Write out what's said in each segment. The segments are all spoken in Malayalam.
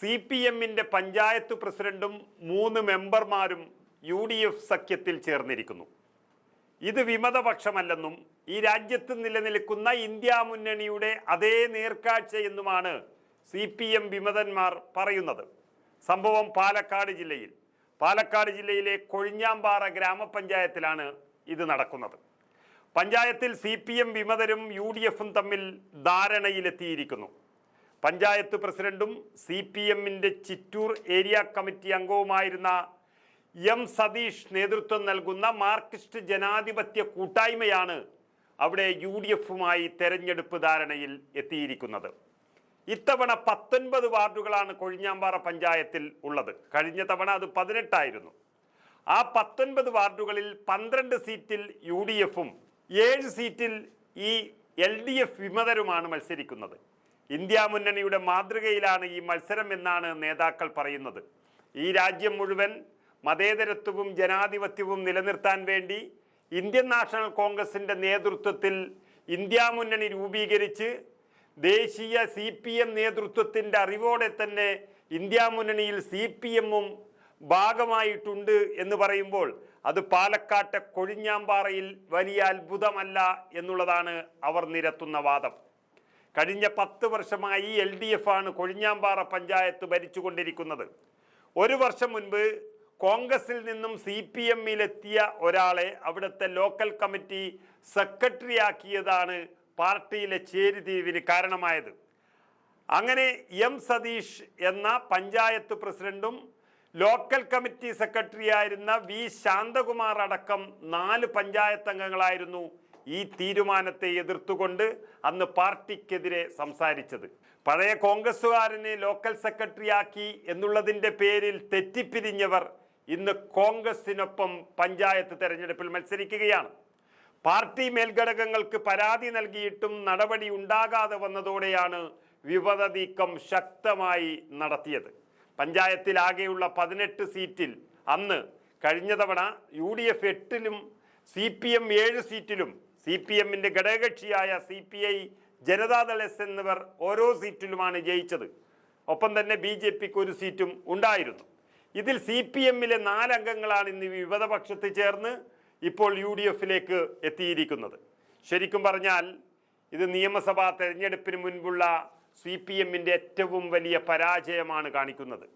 സി പി എമ്മിന്റെ പഞ്ചായത്ത് പ്രസിഡന്റും മൂന്ന് മെമ്പർമാരും യു ഡി എഫ് സഖ്യത്തിൽ ചേർന്നിരിക്കുന്നു. ഇത് വിമതപക്ഷമല്ലെന്നും ഈ രാജ്യത്ത് നിലനിൽക്കുന്ന ഇന്ത്യ മുന്നണിയുടെ അതേ നേർക്കാഴ്ചയെന്നുമാണ് സി പി എം വിമതന്മാർ പറയുന്നത്. സംഭവം പാലക്കാട് ജില്ലയിൽ. പാലക്കാട് ജില്ലയിലെ കൊഴിഞ്ഞാമ്പാറ ഗ്രാമപഞ്ചായത്തിലാണ് ഇത് നടക്കുന്നത്. പഞ്ചായത്തിൽ സി പി എം വിമതരും യു ഡി എഫും തമ്മിൽ ധാരണയിലെത്തിയിരിക്കുന്നു. പഞ്ചായത്ത് പ്രസിഡന്റും സി പി എമ്മിന്റെ ചിറ്റൂർ ഏരിയ കമ്മിറ്റി അംഗവുമായിരുന്ന എം സതീഷ് നേതൃത്വം നൽകുന്ന മാർക്സിസ്റ്റ് ജനാധിപത്യ കൂട്ടായ്മയാണ് അവിടെ യു ഡി എഫുമായി തെരഞ്ഞെടുപ്പ് ധാരണയിൽ എത്തിയിരിക്കുന്നത്. ഇത്തവണ പത്തൊൻപത് വാർഡുകളാണ് കൊഴിഞ്ഞാമ്പാറ പഞ്ചായത്തിൽ ഉള്ളത്. കഴിഞ്ഞ തവണ അത് പതിനെട്ടായിരുന്നു. ആ പത്തൊൻപത് വാർഡുകളിൽ പന്ത്രണ്ട് സീറ്റിൽ യു ഡി എഫും ഏഴ് സീറ്റിൽ ഈ എൽ ഡി എഫ് വിമതരുമാണ് മത്സരിക്കുന്നത്. ഇന്ത്യ മുന്നണിയുടെ മാതൃകയിലാണ് ഈ മത്സരം എന്നാണ് നേതാക്കൾ പറയുന്നത്. ഈ രാജ്യം മുഴുവൻ മതേതരത്വവും ജനാധിപത്യവും നിലനിർത്താൻ വേണ്ടി ഇന്ത്യൻ നാഷണൽ കോൺഗ്രസിന്റെ നേതൃത്വത്തിൽ ഇന്ത്യ മുന്നണി രൂപീകരിച്ച് ദേശീയ സി പി എം നേതൃത്വത്തിന്റെ അറിവോടെ തന്നെ ഇന്ത്യ മുന്നണിയിൽ സി പി എമ്മും ഭാഗമായിട്ടുണ്ട് എന്ന് പറയുമ്പോൾ അത് പാലക്കാട്ടെ കൊഴിഞ്ഞാമ്പാറയിൽ വലിയ അത്ഭുതമല്ല എന്നുള്ളതാണ് അവർ നിരത്തുന്ന വാദം. കഴിഞ്ഞ പത്ത് വർഷമായി എൽ ഡി എഫ് ആണ് കൊഴിഞ്ഞാമ്പാറ പഞ്ചായത്ത് ഭരിച്ചുകൊണ്ടിരിക്കുന്നത്. ഒരു വർഷം മുൻപ് കോൺഗ്രസിൽ നിന്നും സി പി എമ്മിലെത്തിയ ഒരാളെ അവിടുത്തെ ലോക്കൽ കമ്മിറ്റി സെക്രട്ടറി ആക്കിയതാണ് പാർട്ടിയിലെ ചേരിതിരിവിന് കാരണമായത്. അങ്ങനെ എം സതീഷ് എന്ന പഞ്ചായത്ത് പ്രസിഡന്റും ലോക്കൽ കമ്മിറ്റി സെക്രട്ടറി ആയിരുന്ന വി ശാന്തകുമാർ അടക്കം നാല് പഞ്ചായത്ത് അംഗങ്ങളായിരുന്നു ഈ തീരുമാനത്തെ എതിർത്തുകൊണ്ട് അന്ന് പാർട്ടിക്കെതിരെ സംസാരിച്ചത്. പഴയ കോൺഗ്രസ്സുകാരനെ ലോക്കൽ സെക്രട്ടറിയാക്കി എന്നുള്ളതിന്റെ പേരിൽ തെറ്റിപ്പിരിഞ്ഞവർ ഇന്ന് കോൺഗ്രസിനൊപ്പം പഞ്ചായത്ത് തെരഞ്ഞെടുപ്പിൽ മത്സരിക്കുകയാണ്. പാർട്ടി മേൽഘടകങ്ങൾക്ക് പരാതി നൽകിയിട്ടും നടപടി ഉണ്ടാകാതെ വന്നതോടെയാണ് വിപത നീക്കം ശക്തമായി നടത്തിയത്. പഞ്ചായത്തിലാകെയുള്ള പതിനെട്ട് സീറ്റിൽ അന്ന് കഴിഞ്ഞ തവണ യു ഡി എഫ് എട്ടിലും സി പി എം ഏഴ് സീറ്റിലും സി പി എമ്മിന്റെ ഘടകകക്ഷിയായ C P I Janata Dal S എന്നിവർ ഓരോ സീറ്റിലുമാണ് ജയിച്ചത്. ഒപ്പം തന്നെ ബി ജെ പിക്ക് ഒരു സീറ്റും ഉണ്ടായിരുന്നു. ഇതിൽ സി പി എമ്മിലെ നാലംഗങ്ങളാണ് ഇന്ന് വിവിധപക്ഷത്ത് ചേർന്ന് ഇപ്പോൾ യു ഡി എഫിലേക്ക് എത്തിയിരിക്കുന്നത്. ശരിക്കും പറഞ്ഞാൽ ഇത് നിയമസഭാ തെരഞ്ഞെടുപ്പിന് മുൻപുള്ള സി പി എമ്മിന്റെ ഏറ്റവും വലിയ പരാജയമാണ് കാണിക്കുന്നത്.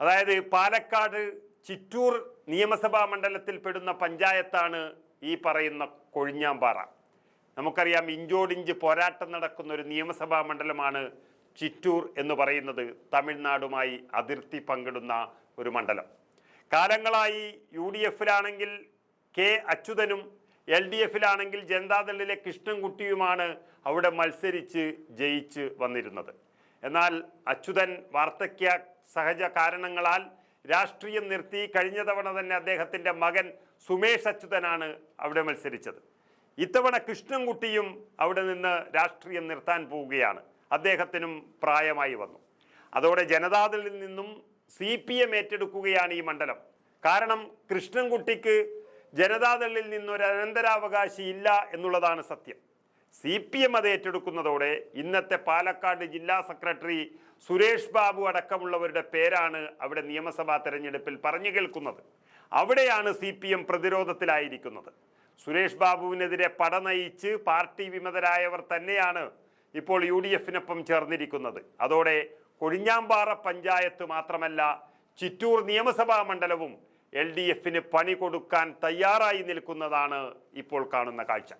അതായത് പാലക്കാട് ചിറ്റൂർ നിയമസഭാ മണ്ഡലത്തിൽ പെടുന്ന പഞ്ചായത്താണ് ഈ പറയുന്ന കൊഴിഞ്ഞാമ്പാറ. നമുക്കറിയാം ഇഞ്ചോടിഞ്ച് പോരാട്ടം നടക്കുന്ന ഒരു നിയമസഭാ മണ്ഡലമാണ് ചിറ്റൂർ എന്ന് പറയുന്നത്. തമിഴ്നാടുമായി അതിർത്തി പങ്കിടുന്ന ഒരു മണ്ഡലം. കാലങ്ങളായി യു ഡി എഫിലാണെങ്കിൽ കെ അച്യുതനും എൽ ഡി എഫിലാണെങ്കിൽ ജനതാദളിലെ കൃഷ്ണൻകുട്ടിയുമാണ് അവിടെ മത്സരിച്ച് ജയിച്ച് വന്നിരുന്നത്. എന്നാൽ അച്യുതൻ വാർദ്ധക്യ സഹജ കാരണങ്ങളാൽ രാഷ്ട്രീയം നിർത്തി കഴിഞ്ഞ തവണ തന്നെ അദ്ദേഹത്തിന്റെ മകൻ സുമേഷ് അച്യുതനാണ് അവിടെ മത്സരിച്ചത്. ഇത്തവണ കൃഷ്ണൻകുട്ടിയും അവിടെ നിന്ന് രാഷ്ട്രീയം നിർത്താൻ പോവുകയാണ്. അദ്ദേഹത്തിനും പ്രായമായി വന്നു. അതോടെ ജനതാദളിൽ നിന്നും സി പി എം ഏറ്റെടുക്കുകയാണ് ഈ മണ്ഡലം. കാരണം കൃഷ്ണൻകുട്ടിക്ക് ജനതാദളിൽ നിന്നൊരു അനന്തരാവകാശി ഇല്ല എന്നുള്ളതാണ് സത്യം. സി പി എം അത് ഏറ്റെടുക്കുന്നതോടെ ഇന്നത്തെ പാലക്കാട് ജില്ലാ സെക്രട്ടറി സുരേഷ് ബാബു അടക്കമുള്ളവരുടെ പേരാണ് അവിടെ നിയമസഭാ തെരഞ്ഞെടുപ്പിൽ പറഞ്ഞു കേൾക്കുന്നത്. അവിടെയാണ് സി പി എം പ്രതിരോധത്തിലായിരിക്കുന്നത്. സുരേഷ് ബാബുവിനെതിരെ പടനയിച്ച് പാർട്ടി വിമതരായവർ തന്നെയാണ് ഇപ്പോൾ യു ഡി എഫിനൊപ്പം ചേർന്നിരിക്കുന്നത്. അതോടെ കൊഴിഞ്ഞാമ്പാറ പഞ്ചായത്ത് മാത്രമല്ല ചിറ്റൂർ നിയമസഭാ മണ്ഡലവും എൽ ഡി എഫിന് പണി കൊടുക്കാൻ തയ്യാറായി നിൽക്കുന്നതാണ് ഇപ്പോൾ കാണുന്ന കാഴ്ച.